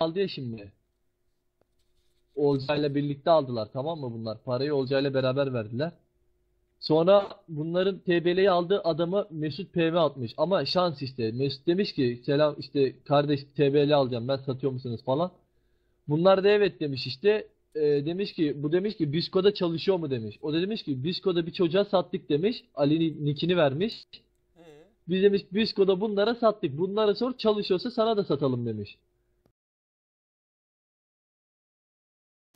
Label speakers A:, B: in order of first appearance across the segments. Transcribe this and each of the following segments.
A: aldı ya şimdi. Olcay'la birlikte aldılar tamam mı bunlar? Parayı Olcay'la beraber verdiler. Sonra bunların TBL'yi aldığı adamı Mesut PV atmış. Ama şans işte. Mesut demiş ki selam işte kardeş TBL alacağım ben satıyor musunuz falan. Bunlar da evet demiş işte. Ee, demiş ki bu demiş ki Bisko'da çalışıyor mu demiş. O da demiş ki Bisko'da bir çocuğa sattık demiş. Ali'nin nickini vermiş.
B: Ee,
A: Biz demiş Bisko'da bunlara sattık. Bunlara sor çalışıyorsa sana da satalım demiş.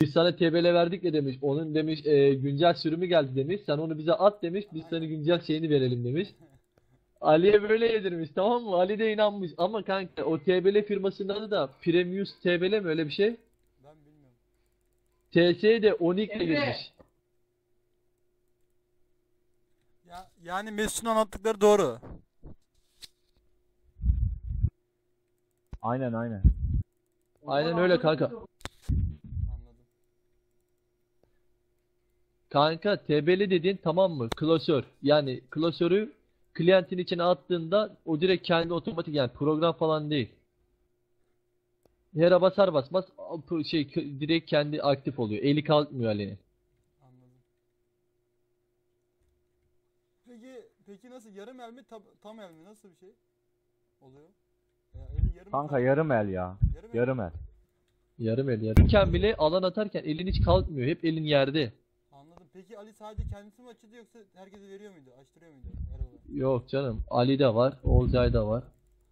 A: Biz sana TBL verdik ya demiş. Onun demiş e, güncel sürümü geldi demiş. Sen onu bize at demiş. Biz sana güncel şeyini verelim demiş. Ali'ye böyle yedirmiş tamam mı? Ali de inanmış. Ama kanka o TBL firmasının adı da Premius TBL mi öyle bir şey?
B: ben bilmiyorum.
A: TS'ye de Onyx
C: Emre!
A: girmiş.
B: Ya yani Mesut'un anlattıkları doğru.
D: Aynen aynen.
A: Aynen öyle kanka.
B: Anladım.
A: Kanka TBL dediğin tamam mı? Klasör. Yani klasörü klientin içine attığında o direkt kendi otomatik yani program falan değil. Yere basar basmaz şey direkt kendi aktif oluyor. Eli kalkmıyor Ali'nin.
B: Anladım. Peki peki nasıl yarım el mi tam, tam el mi nasıl bir şey oluyor? Ya, elin yarım
D: Kanka yarım el ya.
B: yarım el.
D: Yarım el.
A: Yarım el yarım. Bile alan atarken elin hiç kalkmıyor. Hep elin yerde.
B: Peki Ali sadece kendisi mi açıyordu yoksa herkese veriyor muydu? Açtırıyor muydu? Merhaba.
A: Yok canım. Ali de var. Olcay da var.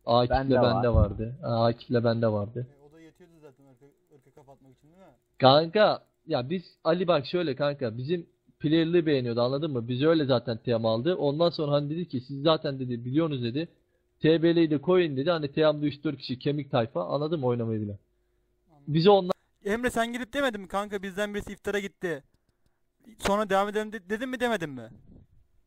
A: Akif'le
D: Bende
A: bende
D: var.
A: vardı. Ha, Akif'le bende vardı.
B: E, o da yetiyordu zaten ırkı, ırkı kapatmak için değil mi?
A: Kanka ya biz Ali bak şöyle kanka bizim player'lığı beğeniyordu anladın mı? Biz öyle zaten TM aldı. Ondan sonra hani dedi ki siz zaten dedi biliyorsunuz dedi. TBL'yi de koyun dedi. Hani TM'de 3-4 kişi kemik tayfa anladın mı oynamayı bile. Bize onlar
B: Emre sen gidip demedin mi kanka bizden birisi iftara gitti. Sonra devam edelim de- dedin mi demedin mi?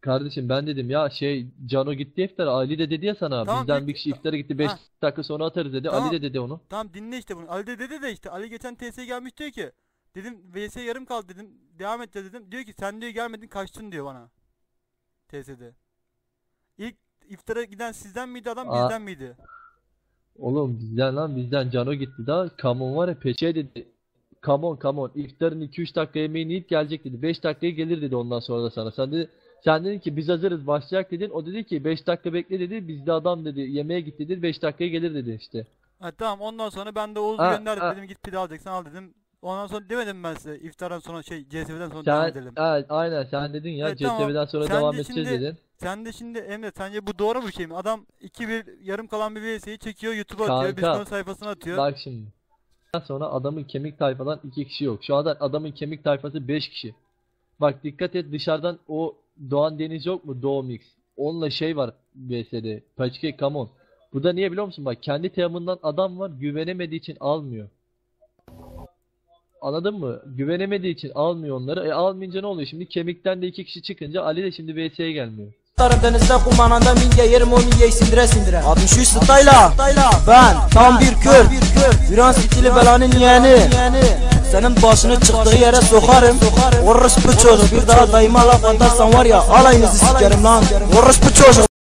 A: kardeşim ben dedim ya şey Cano gitti iftara Ali de dedi ya sana
B: Tamam,
A: bizden
B: peki.
A: bir kişi iftara gitti 5
B: Ha.
A: dakika sonra atarız dedi.
B: Tamam.
A: Ali de dedi onu.
B: Tamam dinle işte bunu. Ali de dedi de işte Ali geçen TS'ye gelmiş diyor ki dedim VS yarım kaldı dedim. Devam et de dedim. Diyor ki sen diyor gelmedin kaçtın diyor bana. TS'de. İlk iftara giden sizden miydi adam
A: Aa.
B: bizden miydi?
A: Oğlum bizden lan bizden Cano gitti daha. Kamon var ya peçe dedi. Come on come on. İftarın 2-3 dakika yemeğini yiyip gelecek dedi. 5 dakikaya gelir dedi ondan sonra da sana. Sen dedi sen dedin ki biz hazırız başlayacak dedin. O dedi ki 5 dakika bekle dedi. Bizde adam dedi. Yemeğe gitti dedi. 5 dakikaya gelir dedi işte.
B: Ha, tamam ondan sonra ben de Oğuz'u
A: Ha,
B: gönderdim
A: ha.
B: dedim git pide alacaksan al dedim. Ondan sonra demedim ben size iftardan sonra şey CSV'den sonra
A: Sen
B: devam edelim.
A: evet, aynen sen dedin ya
B: Evet, tamam.
A: Sonra
B: Sen
A: devam
B: de
A: edeceğiz
B: şimdi-
A: dedin.
B: Sen de şimdi Emre sence bu doğru bir şey mi? Adam 2-1 yarım kalan bir VS'yi çekiyor YouTube'a atıyor.
A: Kanka,
B: Discord sayfasına atıyor.
A: Bak şimdi. Sonra adamın kemik tayfadan 2 kişi yok. Şu anda adamın kemik tayfası 5 kişi. Bak dikkat et dışarıdan o Doğan Deniz yok mu? Doğu Mix. Onunla şey var VS'de. Paçke come on. Bu da niye biliyor musun? Bak kendi teamından adam var güvenemediği için almıyor. Anladın mı? Güvenemediği için almıyor onları. E almayınca ne oluyor şimdi? Kemikten de iki kişi çıkınca Ali de şimdi VS'ye gelmiyor.
E: Denizde kumananda midye yerim o midyeyi sindire sindire. 63 styla Ben tam bir kör. Viran stili belanın yeğeni. Senin başını çıktığı yere sokarım. Orospu çocuğu bir daha dayıma laf atarsan var ya Alayınızı sikerim lan. Orospu çocuğu